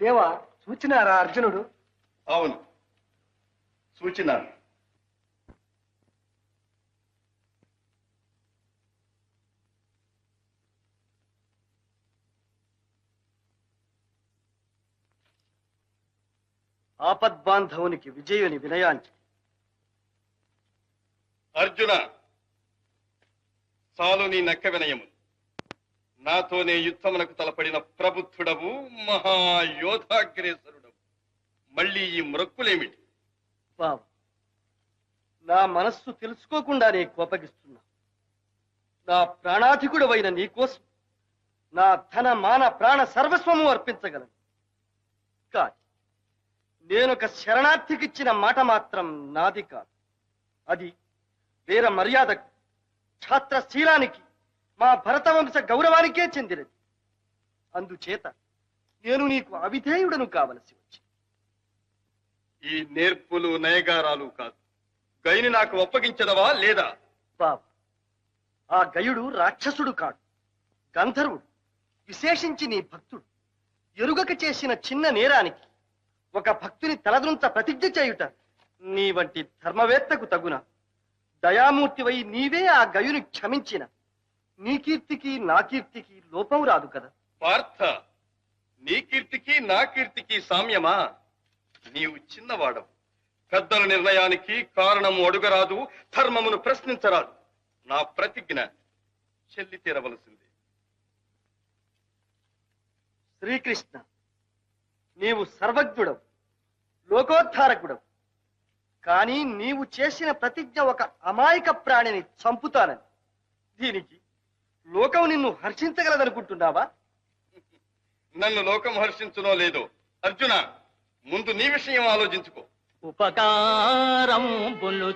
దేవా చూచినారా అర్జునుడు? అవును. సూచన ఆపద్బాంధవునికి విజయుని వినయాంచి అర్జున చాలు నీ నక్క వినయము నాతోనే యుద్ధమునకు తలపడిన ప్రబుద్ధుడవు మహాయోధాగ్రేసరుడవు. మళ్ళీ ఈ మ్రొక్కులేమిటి బాబు నా మనస్సు తెలుసుకోకుండానే కోపగిస్తున్నా. నా ప్రాణాధికుడవైన నీకోసం నా ధన మాన ప్రాణ సర్వస్వము అర్పించగలను. కాదు నేనొక శరణార్థికిచ్చిన మాట మాత్రం నాది కాదు. అది వేర మర్యాదకు ఛాత్రశీలానికి మా భరతవంశ గౌరవానికే చెందినది. అందుచేత నేను నీకు అవిధేయుడను కావలసి వచ్చింది. ఈ నేర్పులు నయగారాలు కాదు. గైని నాకు ఒప్పగించదవా లేదా? బాబు ఆ గయుడు రాక్షసుడు కాడు. గంధర్వుడు విశేషించి నీ భక్తుడు. ఎరుగక చేసిన చిన్న నేరానికి ఒక భక్తుని తలదృంచ ప్రతిజ్ఞ చేయుట నీ వంటి ధర్మవేత్తకు తగున. దయామూర్తివై నీవే ఆ గయుని క్షమించిన. నీ కీర్తికి నా కీర్తికి లోపం రాదు కదా. పార్థ నీ కీర్తికి నా కీర్తికి సామ్యమా? నీవు చిన్నవాడవు. పెద్దల నిర్ణయానికి కారణము అడుగరాదు ధర్మమును ప్రశ్నించరాదు. నా ప్రతిజ్ఞ చెల్లి తీరవలసింది. శ్రీకృష్ణ నీవు సర్వజ్ఞుడవు లోకోద్ధారకుడవు. కానీ నీవు చేసిన ప్రతిజ్ఞ ఒక అమాయక ప్రాణిని చంపుతానని. దీనికి లోకం నిన్ను హర్షించగలదనుకుంటున్నావా? నన్ను లోకం హర్షించునో లేదో? అర్జున ముందు నీ విషయం ఆలోచించుకో. ఉపకారంబులు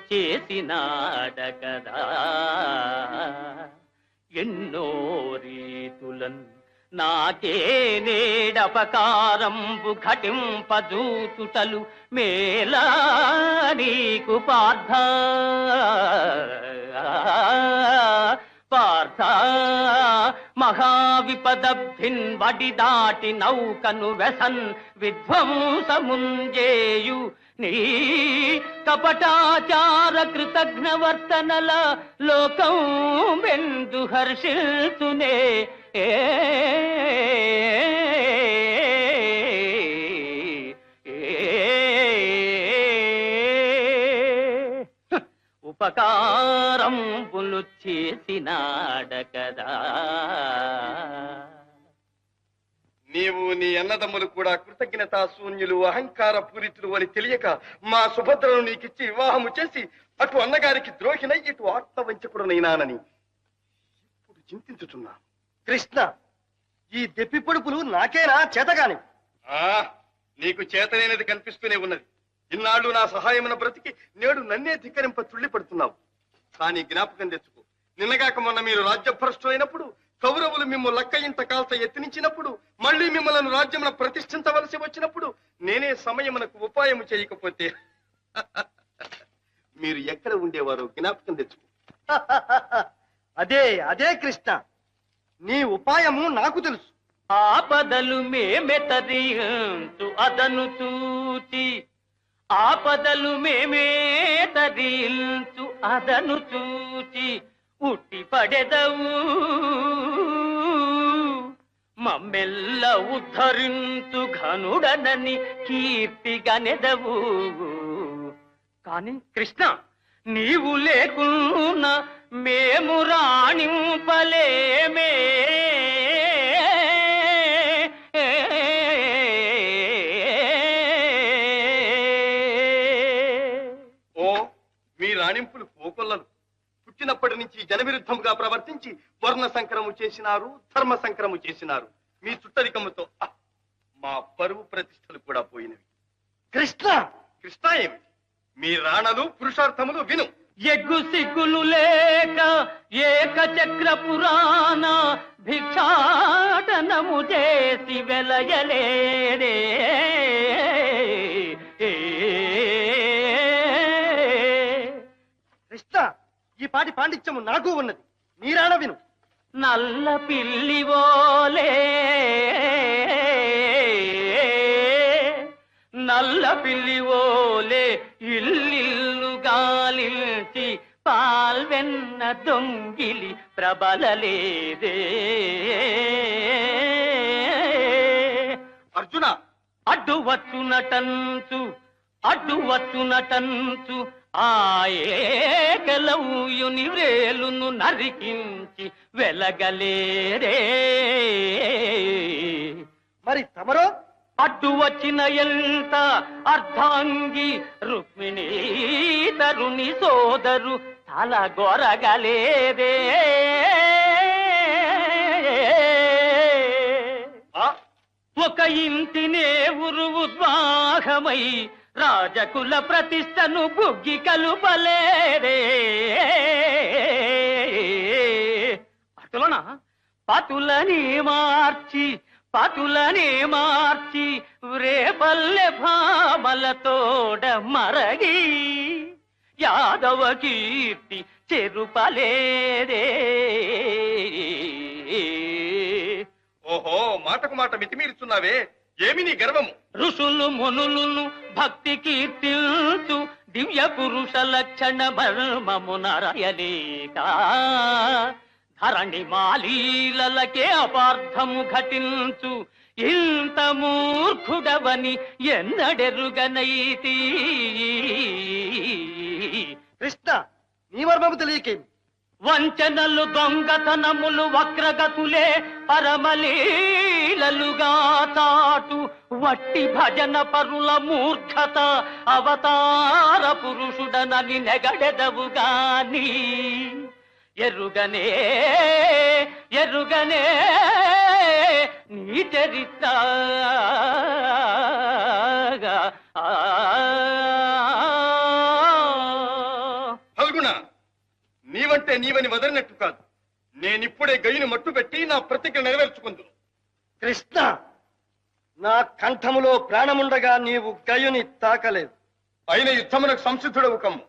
చేసినాడ కదా ఎన్నో రీతులన్ నాకే నేడపకారంబు ఘటింపజూచుటలు మేలా నీకు పార్థ. పార్థ మహావిపదభిన్ వడి దాటి నౌకను వెసన్ విధ్వంసముంజేయు. నీ కపటాచార కృతజ్ఞవర్తనల లోకం వెందు హర్షిల్తునే. ఏ ఉపకారం పులు చేసినాడ కదా నీవు నీ అన్నదమ్ములు కూడా కృతజ్ఞతా శూన్యులు అహంకార పూరితులు అని తెలియక మా సుభద్రను నీకిచ్చి వివాహము చేసి అటు అన్నగారికి ద్రోహినై ఇటు ఆత్మవంచకుడునైనానని ఇప్పుడు చింతించుతున్నా కృష్ణ ఈ దెప్పి పొడుపులు నాకేనా చేతగాని ఆ నీకు చేతనైనది కనిపిస్తూనే ఉన్నది. ఇన్నాళ్ళు నా సహాయమున బ్రతికి నేడు నన్నే ధిక్కరింప తుళ్ళిపడుతున్నావు. కానీ జ్ఞాపకం తెచ్చుకో. నిన్నగాక మొన్న మీరు రాజ్యభ్రష్టులైనప్పుడు కౌరవులు మిమ్మల్ని లక్క ఇంత కాల్త ఎత్తినించినప్పుడు మళ్ళీ మిమ్మల్ని రాజ్యమున ప్రతిష్ఠించవలసి వచ్చినప్పుడు నేనే సమయమునకు ఉపాయము చేయకపోతే. మీరు ఎక్కడ ఉండేవారో జ్ఞాపకం తెచ్చుకో. అదే అదే కృష్ణ. నీ ఉపాయము నాకు తెలుసు. ఆపదలు మేమే తరించు అదను చూచి ఆపదలు మేమే తరించు అదను చూచి ఉట్టి పడెదవు. మమ్మెల్ల ఉద్ధరించు ఘనుడనని కీర్తిగనెదవు కాని కృష్ణ నీవు లేకున్నా మేము రాణింపలేమే. నుంచి జనవిరుద్ధముగా ప్రవర్తించి వర్ణ సంకరము చేసినారు ధర్మ సంకరము చేసినారు. మీ చుట్టరికముతో మా పరువు ప్రతిష్టలు కూడా పోయినవి. కృష్ణ! కృష్ణ ఏమిటి? మీ రాణలు పురుషార్థములు విను. ఎగ్గు సిగ్గులు లేక ఏక చక్ర పురాణ భిక్షాటనము చేసి వెలయలేడే. ఈ పాటి పాండిత్యము నాకు ఉన్నది. నీరాణ విను. నల్ల పిల్లివోలే కల్ల పిల్లి ఓలే ఇల్లిల్లు గాలించి పాల్వెన్న దొంగిలి ప్రబలలేదే. అర్జున! అడ్డు వచ్చునటంచు అడ్డు వచ్చునటంచు ఆ ఏకలవుయుని వ్రేలును నరికించి వెలగలేరే. మరి తమరో? అడ్డు వచ్చిన ఎంత అర్ధాంగి రుక్మిణీ తరుణి సోదరు తల గొరగలేదే ఒక ఇంటినే ఉరువు ద్వాహమై రాజకుల ప్రతిష్టను బుగ్గి కలుపలేరే అటులన? పతులని మార్చి పతులని మార్చి రేపల్లె భామలతోడ మరగి యాదవ కీర్తి చెరుపలేదే ఓహో మాటకు మాట మితిమీరుచున్నావే. ఏమి నీ గర్వము? ఋషులు మునులను భక్తి కీర్తిల్చు దివ్య పురుష లక్షణ మర్మమునరయలేక ధరణి మాలీలకే అపార్థము ఘటించు ఇంత మూర్ఖుడవని ఎన్నడెరుగనైతి. కృష్ణ నీ మర్మము తెలియకేమి? వంచనలు దొంగతనములు వక్రగతులే పరమలీలలుగా తాటు వట్టి భజన పరుల మూర్ఖత అవతార పురుషుడనని నెగడెదవు గాని. ఎరుగనే ఎరుగనే నీ చరిత్ర. నీవంటే నీవని వదలినట్టు కాదు. నేనిప్పుడే గయ్యుని మట్టు పెట్టి నా ప్రతిజ్ఞ నెరవేర్చుకుందు కృష్ణ నా కంఠములో ప్రాణముండగా నీవు గయుని తాకలేదు. అయిన యుద్ధమునకు సంసిద్ధుడవు కమ్ము.